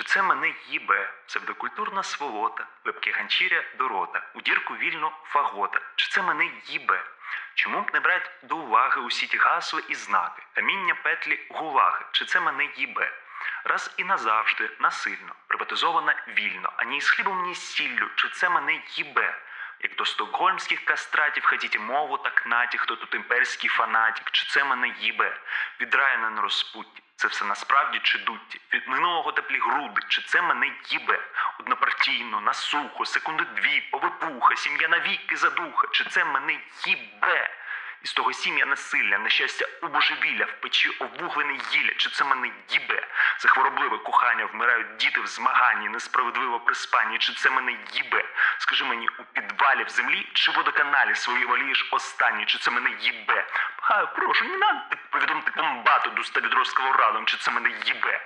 Чи це мене їбе? Псевдокультурна сволота, вебки ганчіря до рота, у дірку вільно фагота. Чи це мене їбе? Чому б не брать до уваги усі ті гасла і знаки, каміння петлі гулаги? Чи це мене їбе? Раз і назавжди, насильно, приватизована вільно, ані з хлібом, ні з сіллю, чи це мене їбе? Як до стокгольмських кастратів хотіти мову, так наті, хто тут імперський фанатік, чи це мене їбе? Від Райана на розпутті, це все насправді чи дутті? Від минулого теплі груди, чи це мене їбе? Однопартійно, на сухо, секунди дві, повипуха, сім'я навіки задуха, чи це мене їбе? І з того сім'я насилля, нещастя у божевілля, в печі обвуглене гілля, чи це мене їбе? За хворобливе кохання вмирають діти в змаганні, несправедливо приспанні, чи це мене їбе? Скажи мені, у підвалі в землі чи водоканалі свої волієш останні, чи це мене їбе? Благаю, прошу, не надо повідомити комбату до відро з колорадом, чи це мене їбе?